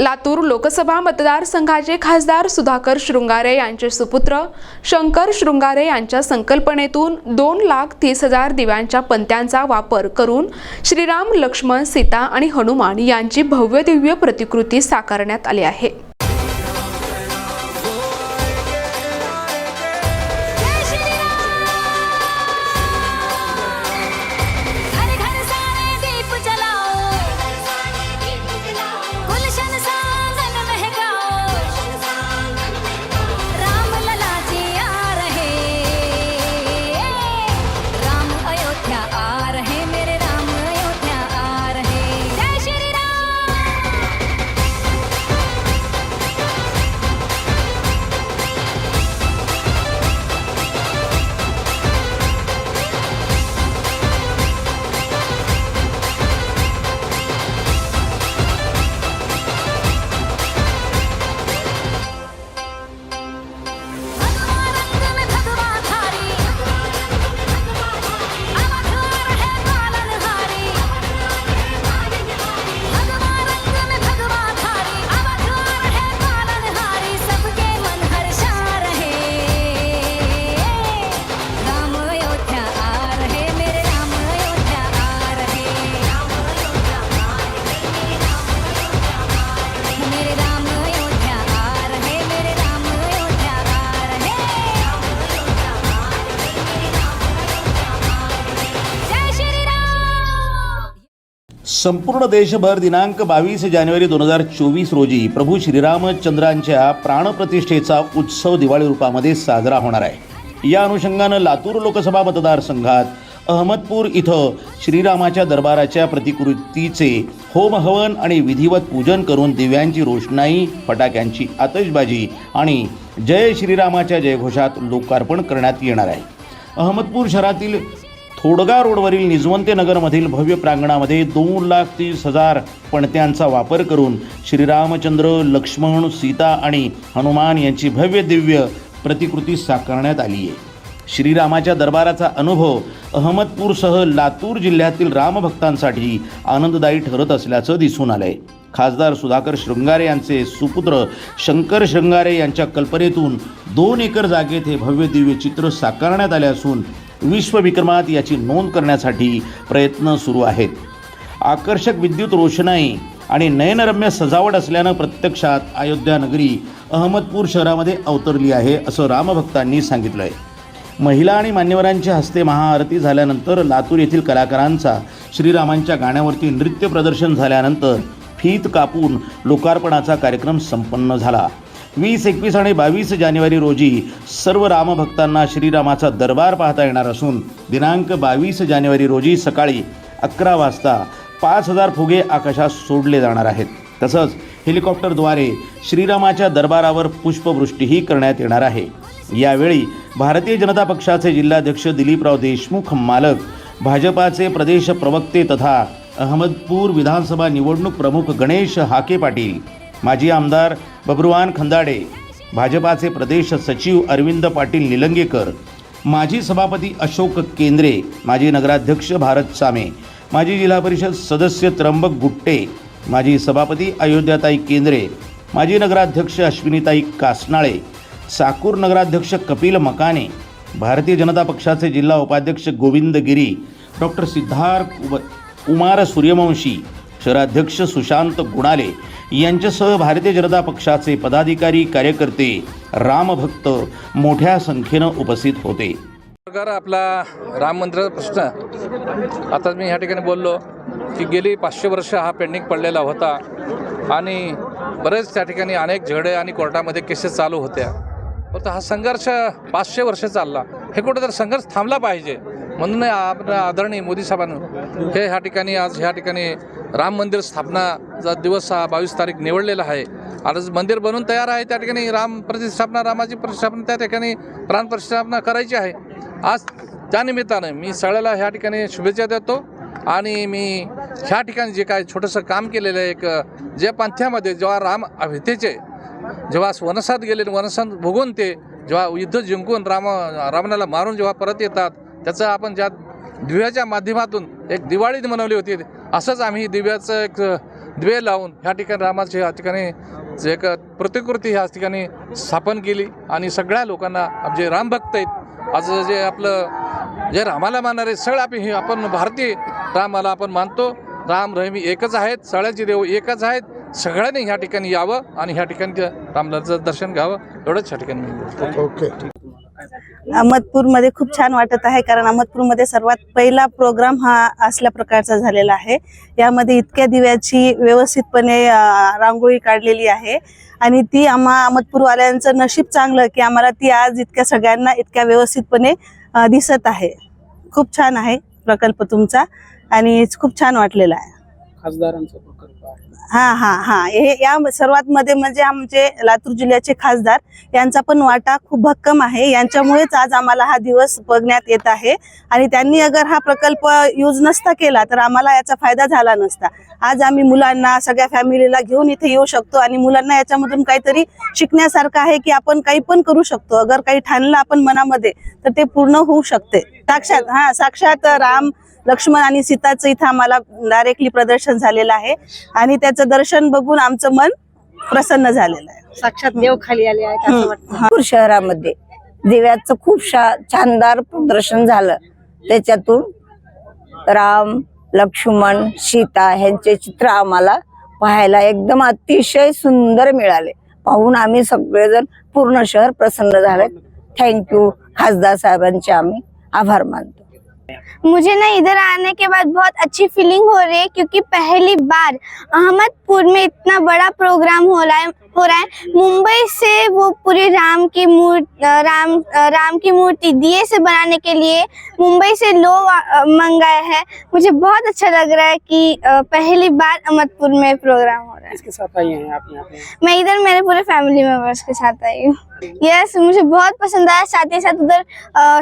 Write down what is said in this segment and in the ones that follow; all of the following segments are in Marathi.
लातूर लोकसभा मतदारसंघाचे खासदार सुधाकर शृंगारे यांचे सुपुत्र शंकर शृंगारे यांच्या संकल्पनेतून दोन लाख तीस हजार दिव्यांच्या पंत्यांचा वापर करून श्रीराम लक्ष्मण सीता आणि हनुमान यांची भव्यदिव्य प्रतिकृती साकारण्यात आली आहे. संपूर्ण देशभर दिनांक बावीस जानेवारी दोन हजार चोवीस रोजी प्रभू श्रीरामचंद्रांच्या प्राणप्रतिष्ठेचा उत्सव दिवाळी रूपामध्ये साजरा होणार आहे. या अनुषंगानं लातूर लोकसभा मतदारसंघात अहमदपूर इथं श्रीरामाच्या दरबाराच्या प्रतिकृतीचे होमहवन आणि विधिवत पूजन करून दिव्यांची रोषणाई फटाक्यांची आतषबाजी आणि जय श्रीरामाच्या जयघोषात लोकार्पण करण्यात येणार आहे. अहमदपूर शहरातील थोडगा रोडवरील निजवंते नगरमधील भव्य प्रांगणामध्ये दोन लाख तीस हजार पणत्यांचा वापर करून श्रीरामचंद्र लक्ष्मण सीता आणि हनुमान यांची भव्य दिव्य प्रतिकृती साकारण्यात आली आहे. श्रीरामाच्या दरबाराचा अनुभव अहमदपूरसह लातूर जिल्ह्यातील रामभक्तांसाठी आनंददायी ठरत असल्याचं दिसून आलंय. खासदार सुधाकर शृंगारे यांचे सुपुत्र शंकर शृंगारे यांच्या कल्पनेतून दोन एकर जागेत हे भव्य दिव्य चित्र साकारण्यात आले असून विश्वविक्रमात याची नोंद करण्यासाठी प्रयत्न सुरू आहेत. आकर्षक विद्युत रोषणाई आणि नयनरम्य सजावट असल्यानं प्रत्यक्षात अयोध्या नगरी अहमदपूर शहरामध्ये अवतरली आहे असं रामभक्तांनी सांगितलं आहे महिला आणि मान्यवरांच्या हस्ते महाआरती झाल्यानंतर लातूर येथील कलाकारांचा श्रीरामांच्या गाण्यावरती नृत्य प्रदर्शन झाल्यानंतर फीत कापून लोकार्पणाचा कार्यक्रम संपन्न झाला. वीस एकवीस आणि बावीस जानेवारी रोजी सर्व रामभक्तांना श्रीरामाचा दरबार पाहता येणार असून दिनांक बावीस जानेवारी रोजी सकाळी अकरा वाजता पाच हजार फुगे आकाशात सोडले जाणार आहेत. तसंच हेलिकॉप्टरद्वारे श्रीरामाच्या दरबारावर पुष्पवृष्टीही करण्यात येणार आहे. यावेळी भारतीय जनता पक्षाचे जिल्हाध्यक्ष दिलीपराव देशमुख मालक भाजपाचे प्रदेश प्रवक्ते तथा अहमदपूर विधानसभा निवडणूक प्रमुख गणेश हाके पाटील माजी आमदार बब्रुवान खंदाडे भाजपाचे प्रदेश सचिव अरविंद पाटील निलंगेकर माजी सभापती अशोक केंद्रे माजी नगराध्यक्ष भारत सामे माजी जिल्हा परिषद सदस्य त्र्यंबक गुट्टे माजी सभापती अयोध्याताई केंद्रे माजी नगराध्यक्ष अश्विनीताई कासनाळे साकूर नगराध्यक्ष कपिल मकाने भारतीय जनता पक्षाचे जिल्हा उपाध्यक्ष गोविंद गिरी डॉक्टर सिद्धार्थ कुमार सूर्यवंशी शहराध्यक्ष सुशांत गुणाले यांच्यासह भारतीय जनता पक्षाचे पदाधिकारी कार्यकर्ते रामभक्त मोठ्या संख्येनं उपस्थित होते. प्रकार आपला राम मंदिराचा प्रश्न आता मी ह्या ठिकाणी बोललो की गेली पाचशे वर्ष हा पेंडिंग पडलेला होता आणि बरेच त्या ठिकाणी अनेक झगडे आणि कोर्टामध्ये केसेस चालू होत्या. फक्त हा संघर्ष पाचशे वर्ष चालला. हे कुठेतरी संघर्ष थांबला पाहिजे. म्हणून आपण आदरणीय मोदी साहेबांनी हे ह्या ठिकाणी आज ह्या ठिकाणी राम मंदिर स्थापनाचा दिवस हा बावीस तारीख निवडलेला आहे. आज मंदिर बनून तयार आहे त्या ठिकाणी राम प्रतिष्ठापना रामाची प्रतिष्ठापना त्या ठिकाणी प्राण प्रतिष्ठापना करायची आहे. आज त्यानिमित्तानं मी सगळ्याला ह्या ठिकाणी शुभेच्छा देतो आणि मी ह्या ठिकाणी जे काय छोटंसं काम केलेलं आहे एक जे पंथ्यामध्ये जेव्हा राम अभितेचे जेव्हा वनसात गेले वनसात भोगून ते जेव्हा युद्ध जिंकून राम रावणाला मारून जेव्हा परत येतात त्याचं आपण ज्या दिव्याच्या माध्यमातून एक दिवाळी मनवली होती असंच आम्ही दिव्याचं एक दिवे लावून ह्या ठिकाणी रामाची ह्या ठिकाणी जे एक प्रतिकृती ह्या ठिकाणी स्थापन केली आणि सगळ्या लोकांना जे रामभक्त आहेत आज जे आपलं जे रामाला मानणारे सगळं आपण हे आपण भारतीय रामाला आपण मानतो. राम रहिमी एकच आहेत सगळ्यांचे देव एकच आहेत. सगळ्यांनी ह्या ठिकाणी यावं आणि ह्या ठिकाणी रामलाचं दर्शन घ्यावं. एवढंच ह्या ठिकाणी ओके. अहमदपूरमध्ये खूप छान वाटत आहे कारण अहमदपूरमध्ये सर्वात पहिला प्रोग्राम हा असल्या प्रकारचा झालेला आहे. यामध्ये इतक्या दिव्याची व्यवस्थितपणे रांगोळी काढलेली आहे. आणि ती आम्हा अहमदपूरवाल्यांचं नशीब चांगलं की आम्हाला ती आज इतक्या सगळ्यांना इतक्या व्यवस्थितपणे दिसत आहे. खूप छान आहे प्रकल्प तुमचा आणि खूप छान वाटलेला आहे. खासदारांचा आहे हा हा हा. हे या सर्वात मध्ये म्हणजे आमचे लातूर जिल्ह्याचे खासदार यांचा पण वाटा खूप भक्कम आहे. यांच्यामुळेच आज आम्हाला हा दिवस बघण्यात येत आहे. आणि त्यांनी अगर हा प्रकल्प यूज नसता केला तर आम्हाला याचा फायदा झाला नसता. आज आम्ही मुलांना सगळ्या फॅमिलीला घेऊन इथे येऊ शकतो आणि मुलांना याच्यामधून काहीतरी शिकण्यासारखं आहे की आपण काही पण करू शकतो. अगर काही ठाणलं आपण मनामध्ये तर ते पूर्ण होऊ शकते. साक्षात हा साक्षात राम लक्ष्मण आणि सीताचं इथं आम्हाला डायरेक्टली प्रदर्शन झालेलं आहे. आणि त्याचं दर्शन बघून आमचं मन प्रसन्न झालेलं आहे. साक्षात देव खाली आले आहेत असं वाटतं. नागपूर शहरामध्ये दिव्याचं खूप शा शानदार प्रदर्शन झालं. त्याच्यातून राम लक्ष्मण सीता ह्यांचे चित्र आम्हाला पाहायला एकदम अतिशय सुंदर मिळाले. पाहून आम्ही सगळेजण पूर्ण शहर प्रसन्न झाले. थँक्यू खासदार साहेबांचे आम्ही आभार मानतो. मुझे ना इधर आने के बाद बहुत अच्छी फीलिंग हो रही है क्योंकि पहली बार अहमदपुर में इतना बड़ा प्रोग्राम हो रहा है। हो रहा है। मुंबई से वो पूरे राम की मूर्ति राम राम की मूर्ति दिए से बनाने के लिए मुंबई से लोग अ, मंगाए हैं। मुझे बहुत अच्छा लग रहा है कि पहली बार अहमदपुर में प्रोग्राम हो रहा है। किसके साथ आई हैं आप यहाँ पे? मैं इधर मेरे पूरे फैमिली मेंबर्स के साथ आई हूँ। यस मुझे बहुत पसंद आया। साथ ही साथ उधर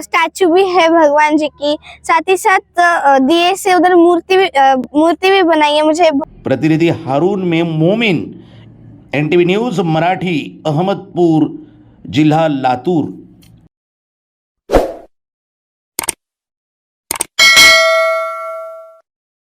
स्टैचू भी है भगवान जी की। साथ ही साथ दिए से उधर मूर्ति भी मूर्ति भी बनाई है। मुझे प्रतिनिधि हारून में Momin N T V news Marathi Ahmedpur जिल्हा लातूर.